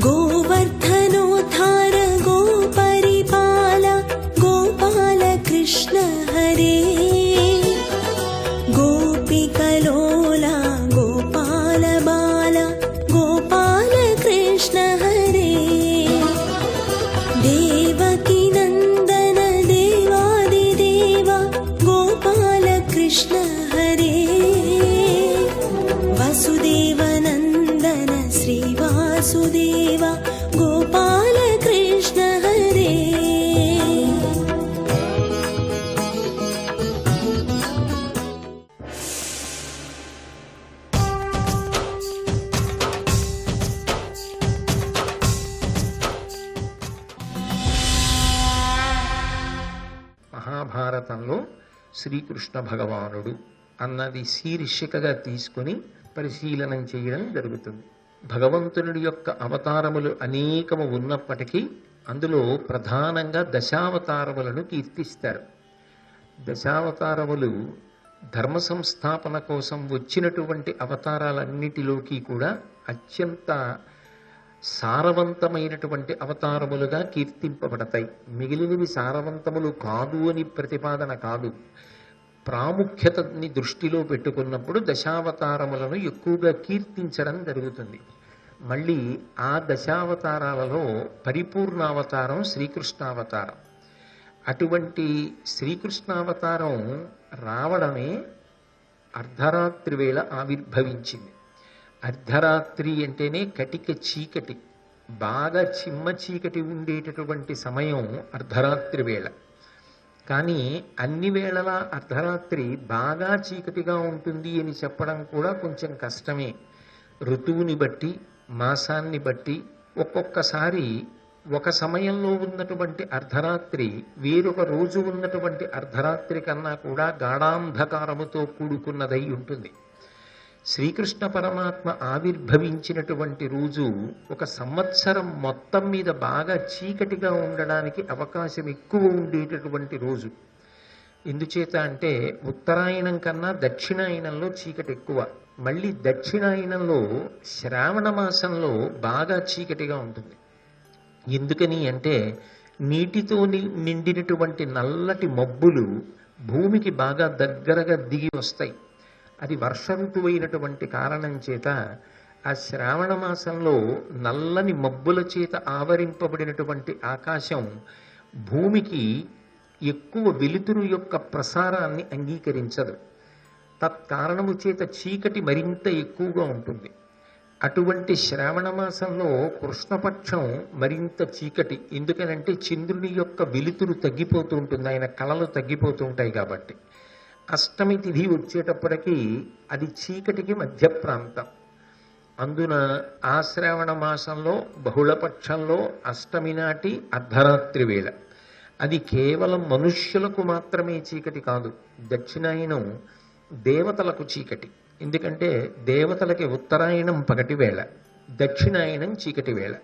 गोवर्धन శ్రీకృష్ణ భగవానుడు అన్నది శీర్షికగా తీసుకొని పరిశీలనం చేయడం జరుగుతుంది. భగవంతునుడి యొక్క అవతారములు అనేకము ఉన్నప్పటికీ అందులో ప్రధానంగా దశావతారములను కీర్తిస్తారు. దశావతారములు ధర్మ సంస్థాపన కోసం వచ్చినటువంటి అవతారాలన్నిటిలోకి కూడా అత్యంత సారవంతమైనటువంటి అవతారములుగా కీర్తింపబడతాయి. మిగిలినవి సారవంతములు కాదు అని ప్రతిపాదన కాదు. ప్రాముఖ్యతని దృష్టిలో పెట్టుకున్నప్పుడు దశావతారములను ఎక్కువగా కీర్తించడం జరుగుతుంది. మళ్ళీ ఆ దశావతారాలలో పరిపూర్ణావతారం శ్రీకృష్ణావతారం. అటువంటి శ్రీకృష్ణావతారం రావడమే అర్ధరాత్రి వేళ ఆవిర్భవించింది. అర్ధరాత్రి అంటేనే కటిక చీకటి బాగా చిమ్మ చీకటి ఉండేటటువంటి సమయం అర్ధరాత్రి వేళ. కానీ అన్ని వేళలా అర్ధరాత్రి బాగా చీకటిగా ఉంటుంది అని చెప్పడం కూడా కొంచెం కష్టమే. ఋతువుని బట్టి మాసాన్ని బట్టి ఒక్కొక్కసారి ఒక సమయంలో ఉన్నటువంటి అర్ధరాత్రి వేరొక రోజు ఉన్నటువంటి అర్ధరాత్రి కన్నా కూడా గాఢాంధకారముతో కూడుకున్నదై ఉంటుంది. శ్రీకృష్ణ పరమాత్మ ఆవిర్భవించినటువంటి రోజు ఒక సంవత్సరం మొత్తం మీద బాగా చీకటిగా ఉండడానికి అవకాశం ఎక్కువ ఉండేటటువంటి రోజు. ఎందుచేత అంటే ఉత్తరాయణం కన్నా దక్షిణాయనంలో చీకటి ఎక్కువ. మళ్ళీ దక్షిణాయనంలో శ్రావణ మాసంలో బాగా చీకటిగా ఉంటుంది. ఎందుకని అంటే నీటితో నిండినటువంటి నల్లటి మబ్బులు భూమికి బాగా దగ్గరగా దిగి వస్తాయి. అది వర్ష ఋతువైనటువంటి కారణం చేత ఆ శ్రావణ మాసంలో నల్లని మబ్బుల చేత ఆవరింపబడినటువంటి ఆకాశం భూమికి ఎక్కువ వెలుతురు యొక్క ప్రసారాన్ని అంగీకరించదు. తత్కారణము చేత చీకటి మరింత ఎక్కువగా ఉంటుంది. అటువంటి శ్రావణ మాసంలో కృష్ణపక్షం మరింత చీకటి. ఎందుకనంటే చంద్రుని యొక్క వెలుతురు తగ్గిపోతూ ఉంటుంది. ఆయన కళలు తగ్గిపోతూ ఉంటాయి కాబట్టి. అష్టమి తిథి వచ్చేటప్పటికి అది చీకటికి మధ్య ప్రాంతం. అందున ఆశ్రావణ మాసంలో బహుళపక్షంలో అష్టమి నాటి అర్ధరాత్రి వేళ. అది కేవలం మనుష్యులకు మాత్రమే చీకటి కాదు దక్షిణాయనం దేవతలకు చీకటి. ఎందుకంటే దేవతలకి ఉత్తరాయణం పగటి వేళ దక్షిణాయనం చీకటి వేళ.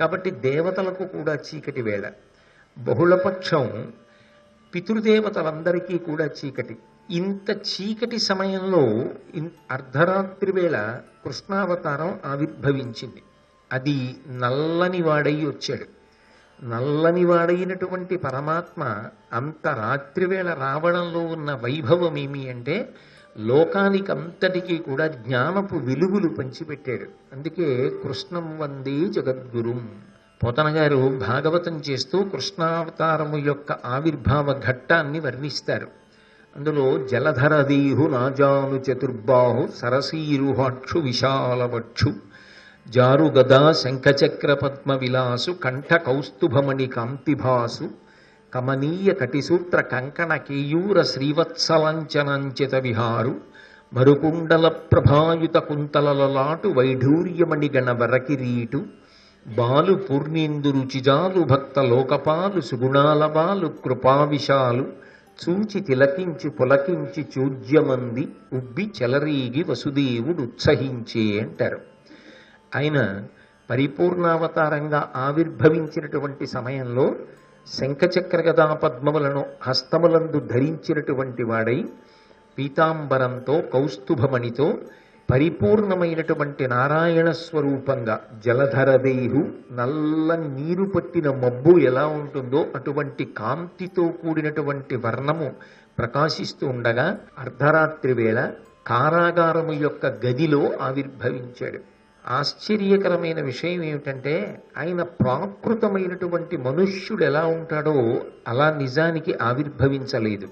కాబట్టి దేవతలకు కూడా చీకటి వేళ. బహుళపక్షం పితృదేవతలందరికీ కూడా చీకటి. ఇంత చీకటి సమయంలో ఇన్- అర్ధరాత్రి వేళ కృష్ణావతారం ఆవిర్భవించింది. అది నల్లని వాడై వచ్చాడు. నల్లని వాడైనటువంటి పరమాత్మ అంత రాత్రివేళ రావడంలో ఉన్న వైభవం ఏమి అంటే లోకానికి అంతటికీ కూడా జ్ఞానపు వెలుగులు పంచిపెట్టాడు. అందుకే కృష్ణం వందే జగద్గురుం. పోతన గారు భాగవతం చేస్తూ కృష్ణావతారము యొక్క ఆవిర్భావ ఘట్టాన్ని వర్ణిస్తారు. అందులో జలధరదీహు నాజాను చతుర్బాహు సరసీరుహాక్షు విశాలవక్షు జారుగదా శంఖచక్ర పద్మ విలాసు కంఠ కౌస్తుభమణి కాంతిభాసు కమనీయ కటిసూత్ర కంకణ కేయూర శ్రీవత్సలాంచనంచిత విహారు మరుకుండల ప్రభాయుత కుంతలలలాటు వైఢూర్యమణి గణ వరకిరీటు బాలు పూర్ణేందు రుచిజాలు భక్త లోకపాలు సుగుణాల బాలు కృపావిశాలు చూచి తిలకించి పులకించి చూజ్యమంది ఉబ్బి చెలరీగి వసుదేవుడు ఉత్సహించే అంటారు. ఆయన పరిపూర్ణావతారంగా ఆవిర్భవించినటువంటి సమయంలో శంఖచక్రగదా పద్మములను హస్తములందు ధరించినటువంటి వాడై పీతాంబరంతో కౌస్తుభమణితో పరిపూర్ణమైనటువంటి నారాయణ స్వరూపంగా జలధరదేహు నల్ల నీరు పట్టిన మబ్బు ఎలా ఉంటుందో అటువంటి కాంతితో కూడినటువంటి వర్ణము ప్రకాశిస్తూ ఉండగా అర్ధరాత్రి వేళ కారాగారము యొక్క గదిలో ఆవిర్భవించాడు. ఆశ్చర్యకరమైన విషయం ఏమిటంటే ఆయన ప్రాకృతమైనటువంటి మనుష్యుడు ఎలా ఉంటాడో అలా నిజానికి ఆవిర్భవించలేదు.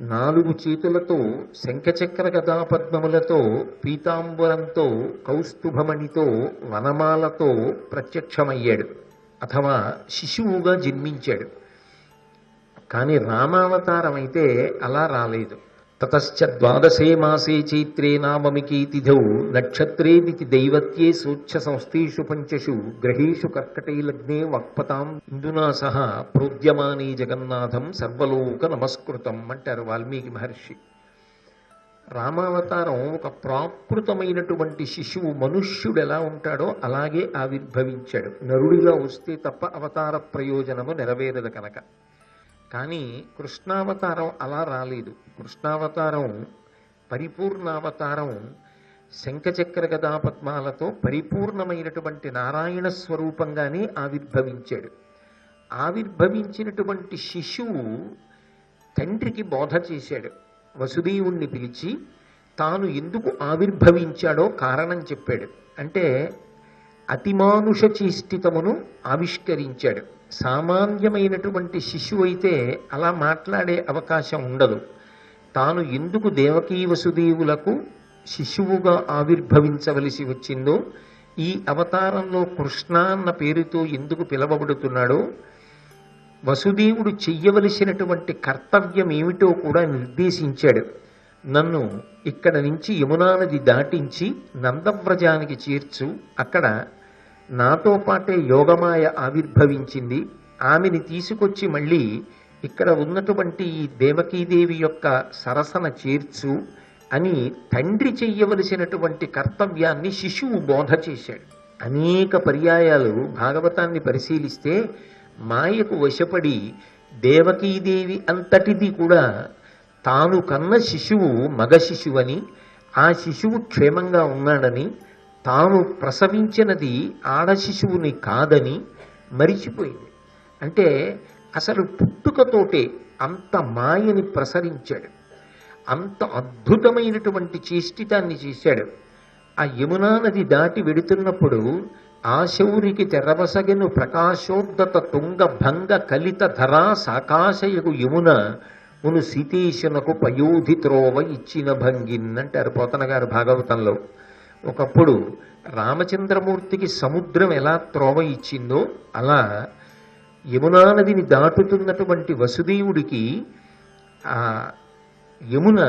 నాలుగు చేతులతో శంఖచక్ర గదాపద్మములతో పీతాంబరంతో కౌస్తుభమణితో వనమాలతో ప్రత్యక్షమయ్యాడు. అథవా శిశువుగా జన్మించాడు. కానీ రామావతారం అయితే అలా రాలేదు. తతశ్చ ద్వాదశే మాసే చైత్రే నామమికీతిథౌ తిథౌ దైవత్యే సూచ్ఛ సంస్థేషు పంచషు గ్రహేషు కర్కటే లగ్నే వక్పతాం. ఇందునా సహ ప్రోద్యమానీ జగన్నాథం సర్వలోక నమస్కృతం అంటారు వాల్మీకి మహర్షి. రామావతారం ఒక ప్రాకృతమైనటువంటి శిశువు మనుష్యుడు ఎలా ఉంటాడో అలాగే ఆవిర్భవించాడు. నరుడిగా వస్తే తప్ప అవతార ప్రయోజనము నెరవేరదు కనుక. కానీ కృష్ణావతారం అలా రాలేదు. కృష్ణావతారం పరిపూర్ణావతారం శంఖచక్ర గదాపద్మాలతో పరిపూర్ణమైనటువంటి నారాయణ స్వరూపంగానే ఆవిర్భవించాడు. ఆవిర్భవించినటువంటి శిశువు తండ్రికి బోధ చేశాడు. వసుదేవుణ్ణి పిలిచి తాను ఎందుకు ఆవిర్భవించాడో కారణం చెప్పాడు. అంటే అతిమానుష చేష్టితమును ఆవిష్కరించాడు. సామాన్యమైనటువంటి శిశువు అయితే అలా మాట్లాడే అవకాశం ఉండదు. తాను ఎందుకు దేవకీ వసుదేవులకు శిశువుగా ఆవిర్భవించవలసి వచ్చిందో ఈ అవతారంలో కృష్ణ అన్న పేరుతో ఎందుకు పిలవబడుతున్నాడో వసుదేవుడు చెయ్యవలసినటువంటి కర్తవ్యం ఏమిటో కూడా నిర్దేశించాడు. నన్ను ఇక్కడ నుంచి యమునా నది దాటించి నందవ్రజానికి చేర్చు అక్కడ నాతో పాటే యోగమాయ ఆవిర్భవించింది. ఆమెని తీసుకొచ్చి మళ్ళీ ఇక్కడ ఉన్నటువంటి ఈ దేవకీదేవి యొక్క సరసన చేర్చు అని తండ్రి చెయ్యవలసినటువంటి కర్తవ్యాన్ని శిశువు బోధ చేశాడు. అనేక పర్యాయాలు భాగవతాన్ని పరిశీలిస్తే మాయకు వశపడి దేవకీదేవి అంతటిది కూడా తాను కన్న శిశువు మగ శిశువని ఆ శిశువు క్షేమంగా ఉన్నాడని తాను ప్రసవించినది ఆడ శిశువుని కాదని మరిచిపోయింది. అంటే అసలు పుట్టుకతోటే అంత మాయని ప్రసరించాడు అంత అద్భుతమైనటువంటి చేష్టితాన్ని చేశాడు. ఆ యమునా నది దాటి వెడుతున్నప్పుడు ఆ శౌరికి తెరవసగెను ప్రకాశోద్ధత తుంగ భంగ కలిత ధరా సాకాశయకు యమున మును సీతేశునకు పయోధిత్రోవ ఇచ్చిన భంగిన్ అంటారు పోతన గారు భాగవతంలో. ఒకప్పుడు రామచంద్రమూర్తికి సముద్రం ఎలా త్రోవ ఇచ్చిందో అలా యమునా నదిని దాటుతున్నటువంటి వసుదేవుడికి ఆ యమున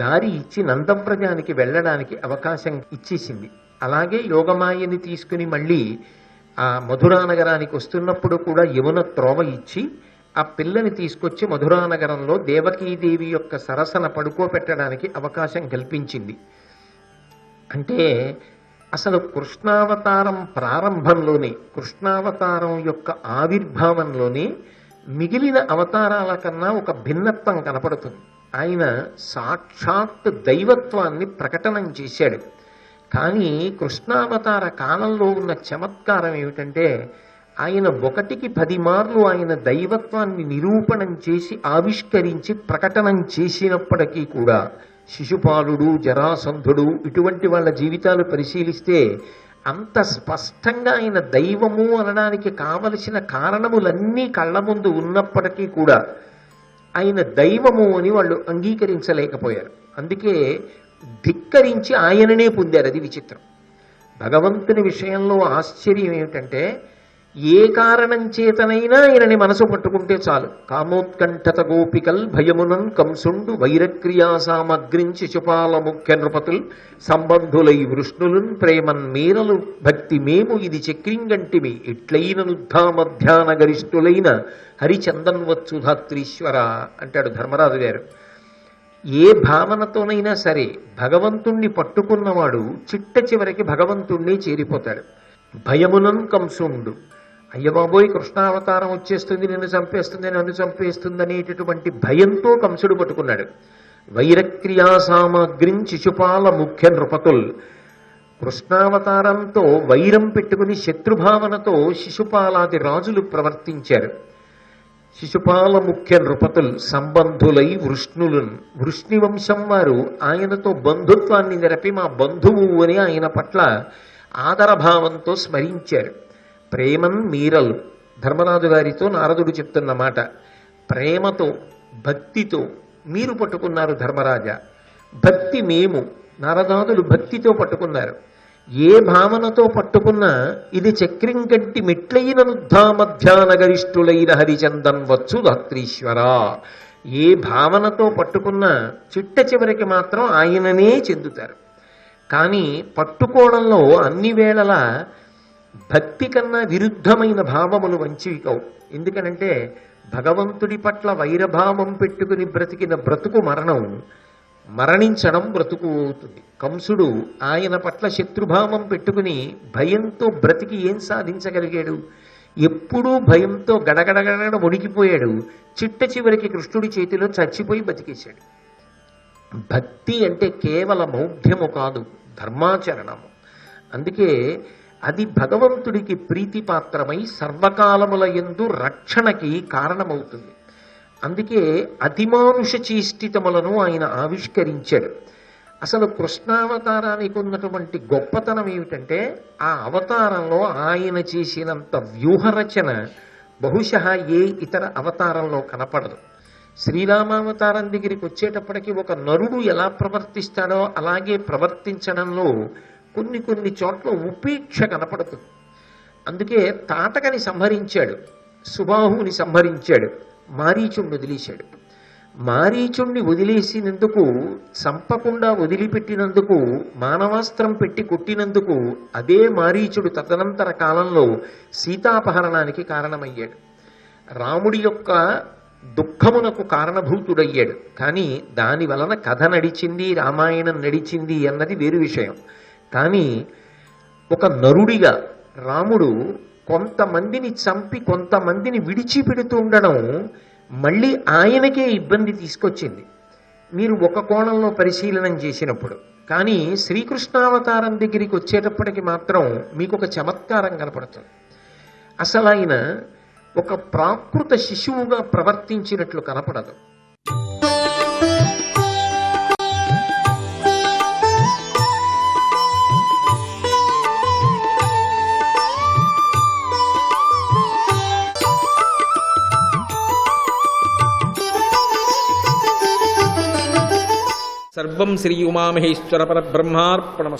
దారి ఇచ్చి నందవ్రజానికి వెళ్ళడానికి అవకాశం ఇచ్చేసింది. అలాగే యోగమాయని తీసుకుని మళ్ళీ ఆ మధురా నగరానికి వస్తున్నప్పుడు కూడా యమున త్రోవ ఇచ్చి ఆ పిల్లని తీసుకొచ్చి మధురా నగరంలో దేవకీదేవి యొక్క సరసన పడుకోబెట్టడానికి అవకాశం కల్పించింది. అంటే అసలు కృష్ణావతారం ప్రారంభంలోనే కృష్ణావతారం యొక్క ఆవిర్భావంలోనే మిగిలిన అవతారాల కన్నా ఒక భిన్నత్వం కనపడుతుంది. ఆయన సాక్షాత్ దైవత్వాన్ని ప్రకటనం చేశాడు. కానీ కృష్ణావతార కాలంలో ఉన్న చమత్కారం ఏమిటంటే ఆయన ఒకటికి పది మార్లు ఆయన దైవత్వాన్ని నిరూపణం చేసి ఆవిష్కరించి ప్రకటనం చేసినప్పటికీ కూడా శిశుపాలుడు జరాసంధుడు ఇటువంటి వాళ్ళ జీవితాలు పరిశీలిస్తే అంత స్పష్టంగా ఆయన దైవము అనడానికి కావలసిన కారణములన్నీ కళ్ళ ముందు ఉన్నప్పటికీ కూడా ఆయన దైవము అని వాళ్ళు అంగీకరించలేకపోయారు. అందుకే ధిక్కరించి ఆయననే పొందారు. అది విచిత్రం. భగవంతుని విషయంలో ఆశ్చర్యం ఏమిటంటే ఏ కారణం చేతనైనా ఆయనని మనసు పట్టుకుంటే చాలు. కామోత్కంఠత గోపికల్ భయమునన్ కంసుండు వైరక్రియా సామగ్రిం శిశుపాల ముఖ్య నృపతుల్ సంబంధులై వృష్ణులున్ ప్రేమన్ మీరలు భక్తి మేము ఇది చక్రింగంటిమి. ఎట్లైన నుద్ధామధ్యాన గరిష్ఠులైన హరిచందన్వత్సుధాత్రీశ్వర అంటాడు ధర్మరాజు గారు. ఏ భావనతోనైనా సరే భగవంతుణ్ణి పట్టుకున్నవాడు చిట్ట చివరికి భగవంతుణ్ణి చేరిపోతాడు. భయమునం కంసుండు అయ్యబాబోయ్ కృష్ణావతారం వచ్చేస్తుంది నిన్ను చంపేస్తుంది నన్ను చంపేస్తుంది అనేటటువంటి భయంతో కంసుడు పట్టుకున్నాడు. వైరక్రియా సామాగ్రిం శిశుపాల ముఖ్య నృపతుల్. కృష్ణావతారంతో వైరం పెట్టుకుని శత్రుభావనతో శిశుపాలాది రాజులు ప్రవర్తించారు. శిశుపాల ముఖ్య నృపతులు సంబంధులై వృష్ణులు వృష్ణి వంశం వారు ఆయనతో బంధుత్వాన్ని నిరపి మా బంధువు అని ఆయన పట్ల ఆదరభావంతో స్మరించారు. ప్రేమన్ మీరల్. ధర్మరాజు గారితో నారదుడు చెప్తున్న మాట ప్రేమతో భక్తితో మీరు పట్టుకున్నారు ధర్మరాజా. భక్తి మేము నారదాదులు భక్తితో పట్టుకున్నారు. ఏ భావనతో పట్టుకున్నా ఇది చక్రం కంటి మెట్లైన నుద్ధామధ్యాన గరిష్ఠులైన హరిచందన్ వచ్చు ధాత్రీశ్వర. ఏ భావనతో పట్టుకున్నా చిట్ట చివరికి మాత్రం ఆయననే చెందుతారు. కానీ పట్టుకోవడంలో అన్ని వేళలా భక్తి కన్నా విరుద్ధమైన భావములు మంచివి కావు ఎందుకనంటే భగవంతుడి పట్ల వైరభావం పెట్టుకుని బ్రతికిన బ్రతుకు మరణం మరణించడం బ్రతుకు అవుతుంది కంసుడు ఆయన పట్ల శత్రుభావం పెట్టుకుని భయంతో బ్రతికి ఏం సాధించగలిగాడు? ఎప్పుడూ భయంతో గడగడగడ వణికిపోయాడు. చిట్ట చివరికి కృష్ణుడి చేతిలో చచ్చిపోయి బతికేశాడు. భక్తి అంటే కేవల మౌఢ్యము కాదు ధర్మాచరణము. అందుకే అది భగవంతుడికి ప్రీతిపాత్రమై సర్వకాలముల ఎందు రక్షణకి కారణమవుతుంది. అందుకే అతిమానుష చేష్టితములను ఆయన ఆవిష్కరించాడు. అసలు కృష్ణావతారానికి ఉన్నటువంటి గొప్పతనం ఏమిటంటే ఆ అవతారంలో ఆయన చేసినంత వ్యూహరచన బహుశ ఏ ఇతర అవతారంలో కనపడదు. శ్రీరామావతారం దగ్గరికి వచ్చేటప్పటికి ఒక నరుడు ఎలా ప్రవర్తిస్తాడో అలాగే ప్రవర్తించడంలో కొన్ని కొన్ని చోట్ల ఉపేక్ష కనపడుతుంది. అందుకే తాటకని సంహరించాడు సుబాహుని సంహరించాడు మారీచుణ్ణి వదిలేశాడు. మారీచుణ్ణి వదిలేసినందుకు చంపకుండా వదిలిపెట్టినందుకు మానవాస్త్రం పెట్టి కొట్టినందుకు అదే మారీచుడు తదనంతర కాలంలో సీతాపహరణానికి కారణమయ్యాడు. రాముడి యొక్క దుఃఖమునకు కారణభూతుడయ్యాడు. కానీ దాని వలన కథ నడిచింది రామాయణం నడిచింది అన్నది వేరు విషయం. కానీ ఒక నరుడిగా రాముడు కొంతమందిని చంపి కొంతమందిని విడిచిపెడుతూ ఉండడం మళ్ళీ ఆయనకే ఇబ్బంది తీసుకొచ్చింది. మీరు ఒక కోణంలో పరిశీలనం చేసినప్పుడు కానీ శ్రీకృష్ణావతారం దగ్గరికి వచ్చేటప్పటికి మాత్రం మీకు ఒక చమత్కారం కనపడుతుంది. అసలు ఆయన ఒక ప్రాకృత శిశువుగా ప్రవర్తించినట్లు కనపడదు. सर्व श्री उमामहेश्वर परब्रह्मार्पणमस्तु